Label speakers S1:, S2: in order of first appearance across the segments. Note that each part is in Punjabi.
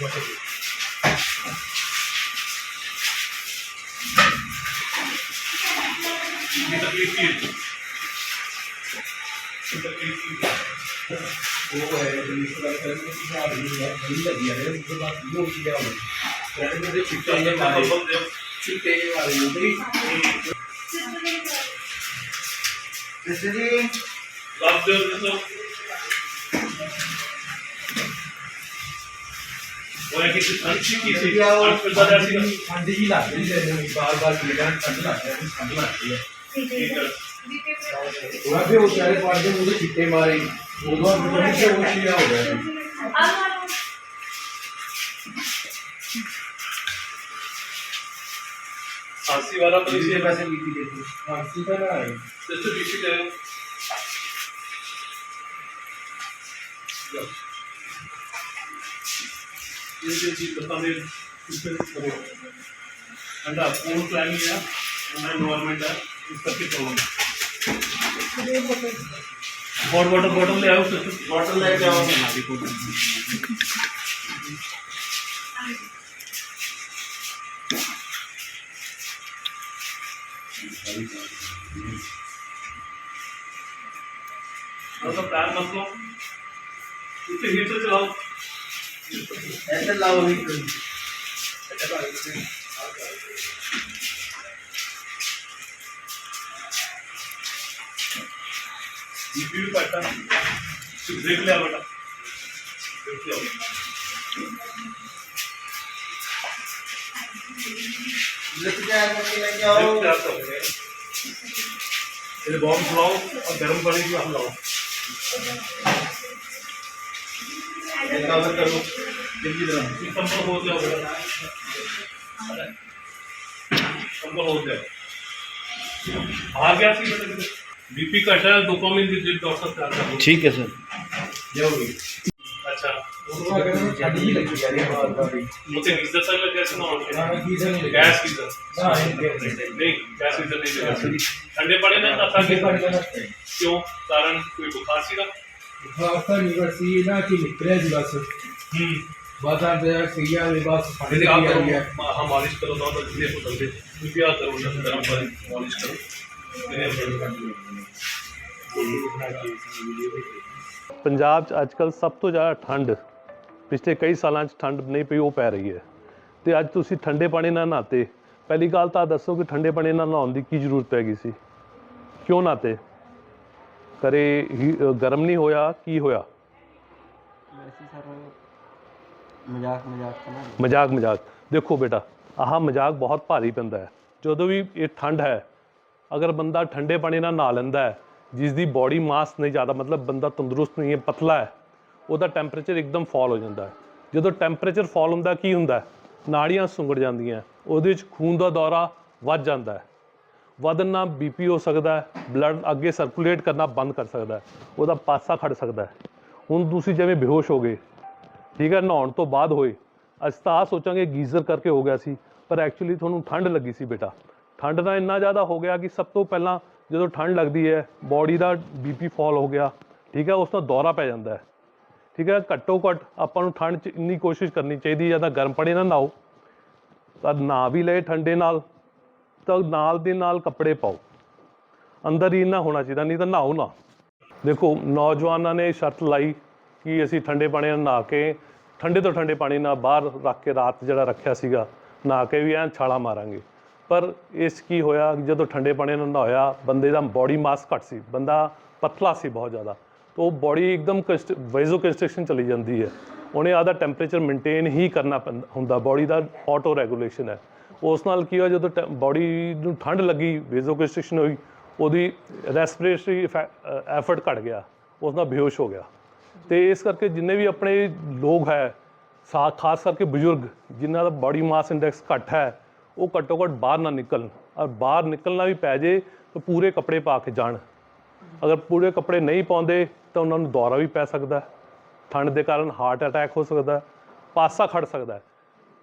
S1: ਉਹ ਹੈ ਇਸ ਤਰ੍ਹਾਂ ਕਰਨੇ ਦੀ ਹਾਲ ਨਹੀਂ ਹੈ ਨਹੀਂ ਲੱਗੀ ਆ ਰਹੀ ਉਸ ਬਾਅਦ ਕੀ ਹੋ ਗਿਆ ਉਹ ਰੈਂਡ ਦੇ ਚਿੱਟੇ ਨੇ ਮਾਰੇ ਚਿੱਟੇ ਵਾਲੇ ਉਹਦੇ ਸਿੱਧੇ ਜੀ
S2: ਲੱਗ ਦੇ ਸਭ ਉਹ ਹੈ ਕਿ ਅੰਸ਼ੀ ਕੀ ਸੀ। ਅੰਸ਼ਪਦਾ ਸੀ
S1: ਠੰਡ ਜੀ ਲੱਗ ਰਹੀ ਹੈ ਮੈਨੂੰ ਬਾਰ ਬਾਰ ਜਿਹੜਾ ਠੰਡ ਲੱਗ ਰਹੀ ਹੈ ਠੰਡ ਲੱਗ ਰਹੀ ਹੈ।
S2: ਠੀਕ ਹੈ
S1: ਉਹਨਾਂ ਦੇ ਉਹ ਚਾਰੇ ਪਾੜ ਦੇ ਮੂਹਰੇ ਚਿੱਟੇ ਮਾਰੇ। ਉਦੋਂ ਬਟਨ ਤੇ ਉਹ ਸ਼ੀਆ ਹੋ ਗਿਆ
S2: ਆਸੀ ਵਾਲਾ
S1: ਪੁਲਿਸ
S2: ਦੇ
S1: ਪਾਸੇ ਕੀਤੀ ਦੇਖੋ। ਆਸੀ ਤਾਂ ਨਾ
S2: ਆਏ। ਤੇ ਤੁਸੀਂ ਡਿਸਟ੍ਰਿਕਟ ਆਏ ఏదైతే बताने इसमें करो अंडा पूर्ण प्लानिंग है अपना इन्वायरमेंट है इस सबके प्रॉब्लम हॉट वाटर बॉटल ले आओ
S1: वाटर ले आओ
S2: हमारी को मतलब प्लान मतलब इसे हीटर चलाओ।
S1: ऐसे लाओ भी
S2: बीपी भी बढ़ता है ब्रेक ले आओ बेटा ब्रेक ले आओ
S1: लिख के आके लेके आओ
S2: ब्रेक तैयार कर रहे हैं फिर बॉम्ब फुलाओ और गर्म पानी की हम लाओ
S1: कवर करो। जल्दी तरह
S2: कंपल हो जाओ कंपल हो जाओ भाग्या बीपी का
S3: अठारह
S1: दो
S2: कॉम
S1: इन डॉक्टर ठीक है सर ज़रूरी अच्छा।
S2: मुझे गीजर सर में कैसे ना हो गैस हाँ,
S1: गीजर। नहीं।
S2: गैस गीजर हाँ, नहीं हाँ, ठंडे पड़े ना
S1: था
S2: क्यों? कारण कोई बुखार सी का
S1: बुखार ਤਾਂ ਨਿਕਲ ਸੀ ਨਾ ਕਿ ਨਿਕਲਿਆ ਸੀ ਬਸ
S2: हम्म
S1: ਬਾਜ਼ਾਰ ਦੇ ਸੀਆ ਦੇ ਬਸ ਫੜ
S2: यदि
S1: ਕੇ
S2: आप
S1: ਆ
S2: करो
S1: ਗਿਆ
S2: मा- हाँ मालिश करो ना तो धीरे को जल्दी कृपया करो ना गर्म पानी मालिश करो धीरे को
S4: ਪੰਜਾਬ 'ਚ ਅੱਜਕੱਲ ਸਭ ਤੋਂ ਜ਼ਿਆਦਾ ਠੰਡ ਪਿਛਲੇ ਕਈ ਸਾਲਾਂ 'ਚ ਠੰਡ ਨਹੀਂ ਪਈ ਉਹ ਪੈ ਰਹੀ ਹੈ ਤੇ ਅੱਜ ਤੁਸੀਂ ਠੰਡੇ ਪਾਣੀ ਨਾਲ ਨਹਾਤੇ ਪਹਿਲੀ ਗੱਲ ਤਾਂ ਦੱਸੋ ਕਿ ਠੰਡੇ ਪਾਣੀ ਨਾਲ ਨਹਾਉਣ ਦੀ ਕੀ ਜ਼ਰੂਰਤ ਪੈ ਗਈ ਸੀ ਕਿਉਂ ਨਹਾਤੇ ਕਰੇ ਗਰਮ ਨਹੀਂ ਹੋਇਆ ਕੀ ਹੋਇਆ?
S3: ਵੈਸੇ ਸਰ ਮਜ਼ਾਕ ਮਜ਼ਾਕ ਨਾ
S4: ਮਜ਼ਾਕ ਮਜ਼ਾਕ। ਦੇਖੋ ਬੇਟਾ ਆਹ ਮਜ਼ਾਕ ਬਹੁਤ ਭਾਰੀ ਪੈਂਦਾ ਹੈ। ਜਦੋਂ ਵੀ ਇਹ ਠੰਡ ਹੈ ਅਗਰ ਬੰਦਾ ਠੰਡੇ ਪਾਣੀ ਨਾਲ ਨਹਾ ਲੈਂਦਾ ਹੈ ਜਿਸ ਦੀ ਬਾਡੀ ਮਾਸ ਨਹੀਂ ਜ਼ਿਆਦਾ ਮਤਲਬ ਬੰਦਾ ਤੰਦਰੁਸਤ ਨਹੀਂ ਹੈ ਪਤਲਾ ਹੈ ਉਹਦਾ ਟੈਂਪਰੇਚਰ ਇੱਕਦਮ ਫਾਲ ਹੋ ਜਾਂਦਾ ਹੈ। ਜਦੋਂ ਟੈਂਪਰੇਚਰ ਫਾਲ ਹੁੰਦਾ ਕੀ ਹੁੰਦਾ? ਨਾੜੀਆਂ ਸੁੰਗੜ ਜਾਂਦੀਆਂ ਉਹਦੇ ਵਿੱਚ ਖੂਨ ਦਾ ਦੌਰਾ ਵੱਧ ਜਾਂਦਾ ਹੈ। ਵਧਣ ਨਾਲ ਬੀਪੀ ਹੋ ਸਕਦਾ ਬਲੱਡ ਅੱਗੇ ਸਰਕੂਲੇਟ ਕਰਨਾ ਬੰਦ ਕਰ ਸਕਦਾ ਉਹਦਾ ਪਾਸਾ ਖੜ ਸਕਦਾ ਹੁਣ ਤੁਸੀਂ ਜਿਵੇਂ ਬੇਹੋਸ਼ ਹੋ ਗਏ ਠੀਕ ਹੈ, ਨਹਾਉਣ ਤੋਂ ਬਾਅਦ ਹੋਏ, ਅਸੀਂ ਤਾਂ ਆਹ ਸੋਚਾਂਗੇ ਗੀਜ਼ਰ ਕਰਕੇ ਹੋ ਗਿਆ ਸੀ, ਪਰ ਐਕਚੁਅਲੀ ਤੁਹਾਨੂੰ ਠੰਡ ਲੱਗੀ ਸੀ ਬੇਟਾ। ਠੰਡ ਦਾ ਇੰਨਾ ਜ਼ਿਆਦਾ ਹੋ ਗਿਆ ਕਿ ਸਭ ਤੋਂ ਪਹਿਲਾਂ ਜਦੋਂ ਠੰਡ ਲੱਗਦੀ ਹੈ ਬਾਡੀ ਦਾ ਬੀਪੀ ਫਾਲ ਹੋ ਗਿਆ, ਠੀਕ ਹੈ, ਉਸ ਨਾਲ ਦੌਰਾ ਪੈ ਜਾਂਦਾ ਹੈ। ਠੀਕ ਹੈ, ਘੱਟੋ ਘੱਟ ਆਪਾਂ ਨੂੰ ਠੰਡ 'ਚ ਇੰਨੀ ਕੋਸ਼ਿਸ਼ ਕਰਨੀ ਚਾਹੀਦੀ ਜਾਂ ਤਾਂ ਗਰਮ ਪਾਣੀ ਨਾਲ ਨਹਾਓ, ਤਾਂ ਨਹਾ ਵੀ ਲਏ ਠੰਡੇ ਨਾਲ ਤਾਂ ਨਾਲ ਦੇ ਨਾਲ ਕੱਪੜੇ ਪਾਓ। ਅੰਦਰ ਹੀ ਨਾ ਹੋਣਾ ਚਾਹੀਦਾ, ਨਹੀਂ ਤਾਂ ਨਹਾਓ ਨਾ। ਦੇਖੋ, ਨੌਜਵਾਨਾਂ ਨੇ ਸ਼ਰਤ ਲਾਈ ਕਿ ਅਸੀਂ ਠੰਡੇ ਪਾਣੀ ਨਾਲ ਨਹਾ ਕੇ, ਠੰਡੇ ਤੋਂ ਠੰਡੇ ਪਾਣੀ ਨਾਲ ਬਾਹਰ ਰੱਖ ਕੇ ਰਾਤ ਜਿਹੜਾ ਰੱਖਿਆ ਸੀਗਾ, ਨਹਾ ਕੇ ਵੀ ਐਂ ਛਾਲਾ ਮਾਰਾਂਗੇ। ਪਰ ਇਸ ਕੀ ਹੋਇਆ, ਜਦੋਂ ਠੰਡੇ ਪਾਣੀ ਨਾਲ ਨਹਾਇਆ ਬੰਦੇ ਦਾ ਬਾਡੀ ਮਾਸ ਘੱਟ ਸੀ, ਬੰਦਾ ਪਤਲਾ ਸੀ ਬਹੁਤ ਜ਼ਿਆਦਾ। ਤਾਂ ਉਹ ਬਾਡੀ ਇੱਕਦਮ ਵੈਜ਼ੋ ਕੰਸਟ੍ਰਕਸ਼ਨ ਚਲੀ ਜਾਂਦੀ ਹੈ। ਉਹਨੇ ਆਦਾ ਟੈਂਪਰੇਚਰ ਮੇਨਟੇਨ ਹੀ ਕਰਨਾ ਪੈਂਦਾ, ਹੁੰਦਾ ਬਾਡੀ ਦਾ ਆਟੋ ਰੈਗੂਲੇਸ਼ਨ ਹੈ। ਉਸ ਨਾਲ ਕੀ ਹੋਇਆ, ਜਦੋਂ ਬਾਡੀ ਨੂੰ ਠੰਡ ਲੱਗੀ ਵੈਜ਼ੋ ਹੋਈ, ਉਹਦੀ ਰੈਸਪੀਰੇਟਰੀ ਐਫਰਟ ਘਟ ਗਿਆ, ਉਸ ਨਾਲ ਬੇਹੋਸ਼ ਹੋ ਗਿਆ। ਤੇ ਇਸ ਕਰਕੇ ਜਿੰਨੇ ਵੀ ਆਪਣੇ ਲੋਕ ਹੈ, ਸਾ, ਖਾਸ ਕਰਕੇ ਬਜ਼ੁਰਗ, ਜਿਨ੍ਹਾਂ ਦਾ ਬਾਡੀ ਮਾਸ ਇੰਡੈਕਸ ਘੱਟ ਹੈ, ਉਹ ਘੱਟੋ ਘੱਟ ਬਾਹਰ ਨਾ ਨਿਕਲਣ, ਔਰ ਬਾਹਰ ਨਿਕਲਣਾ ਵੀ ਪੈ ਜੇ, ਤਾਂ ਪੂਰੇ ਕੱਪੜੇ ਪਾ ਕੇ ਜਾਣ। ਅਗਰ ਪੂਰੇ ਕੱਪੜੇ ਨਹੀਂ ਪਾਉਂਦੇ, ਤਾਂ ਉਹਨਾਂ ਨੂੰ ਦੌਰਾ ਵੀ ਪੈ ਸਕਦਾ, ਠੰਡ ਦੇ ਕਾਰਨ ਹਾਰਟ ਅਟੈਕ ਹੋ ਸਕਦਾ, ਪਾਸਾ ਖੜ ਸਕਦਾ।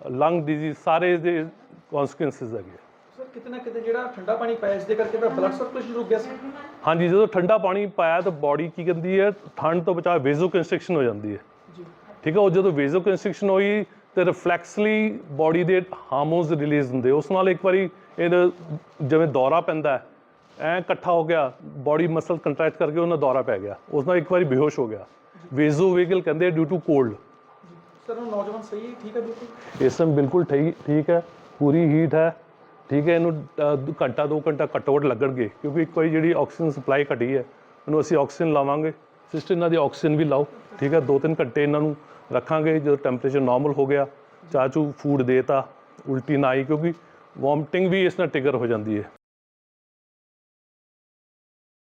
S4: ਲੰਗ ਡਿਜ਼ੀਜ਼ ਸਾਰੇ ਇਸ ਦੇ ਕਨਸੀਕੁਐਂਸਸ ਹੈਗੇ।
S1: ਸਰ ਕਿਤੇ ਨਾ ਕਿਤੇ ਜਿਹੜਾ ਠੰਡਾ ਪਾਣੀ ਪਾਇਆ ਇਸ ਦੇ ਕਰਕੇ ਤਾਂ ਬਲੱਡ ਸਰਕੂਲੇਸ਼ਨ ਰੁਕ ਗਿਆ ਸੀ।
S4: ਹਾਂਜੀ ਜਦੋਂ ਠੰਡਾ ਪਾਣੀ ਪਾਇਆ ਤਾਂ ਬਾਡੀ ਕੀ ਕਹਿੰਦੀ ਹੈ? ਠੰਡ ਤੋਂ ਬਚਾ ਵੇਜ਼ੋ ਕੰਸਟ੍ਰਿਕਸ਼ਨ ਹੋ ਜਾਂਦੀ ਹੈ।
S1: ਜੀ।
S4: ਠੀਕ ਹੈ ਉਹ ਜਦੋਂ ਵੇਜ਼ੋ ਕੰਸਟ੍ਰਿਕਸ਼ਨ ਹੋਈ ਤੇ ਰਿਫਲੈਕਸਲੀ ਬਾਡੀ ਦੇ ਹਾਰਮੋਨਸ ਰਿਲੀਜ਼ ਹੁੰਦੇ ਉਸ ਨਾਲ ਇੱਕ ਵਾਰੀ ਇਹ ਜਿਵੇਂ ਦੌਰਾ ਪੈਂਦਾ ਹੈ ਐ ਇਕੱਠਾ ਹੋ ਗਿਆ ਬਾਡੀ ਮਸਲ ਕੰਟਰੈਕਟ ਕਰਕੇ ਉਹਨਾਂ ਦੌਰਾ ਪੈ ਗਿਆ। ਉਸ ਨਾਲ ਇੱਕ ਵਾਰੀ ਬੇਹੋਸ਼ ਹੋ ਗਿਆ। ਵੇਜ਼ੋ ਵੇਗਲ ਕਹਿੰਦੇ ਡਿਊ ਟੂ ਕੋਲਡ
S1: ਸਰ ਨੌਜਵਾਨ ਸਹੀ ਠੀਕ ਹੈ, ਬਿਲਕੁਲ?
S4: ਇਸ ਸਮੇਂ ਬਿਲਕੁਲ ਠੀਕ ਠੀਕ ਹੈ। ਪੂਰੀ ਹੀਟ ਹੈ। ਠੀਕ ਹੈ, ਇਹਨੂੰ ਘੰਟਾ, ਦੋ ਘੰਟਾ ਘੱਟੋ ਘੱਟ ਲੱਗਣਗੇ, ਕਿਉਂਕਿ ਇੱਕ ਵਾਰੀ ਜਿਹੜੀ ਆਕਸੀਜਨ ਸਪਲਾਈ ਘਟੀ ਹੈ, ਉਹਨੂੰ ਅਸੀਂ ਆਕਸੀਜਨ ਲਾਵਾਂਗੇ। ਸਿਸਟਮ ਇਹਨਾਂ ਦੀ ਆਕਸੀਜਨ ਵੀ ਲਾਓ। ਠੀਕ ਹੈ ਦੋ ਤਿੰਨ ਘੰਟੇ ਇਹਨਾਂ ਨੂੰ ਰੱਖਾਂਗੇ, ਜਦੋਂ ਟੈਂਪਰੇਚਰ ਨਾਰਮਲ ਹੋ ਗਿਆ। ਚਾਚੂ ਫੂਡ ਦੇਤਾ, ਉਲਟੀ ਨਾ ਆਈ, ਕਿਉਂਕਿ ਵੋਮਟਿੰਗ ਵੀ ਇਸ ਨਾਲ ਟ੍ਰਿਗਰ ਹੋ ਜਾਂਦੀ ਹੈ।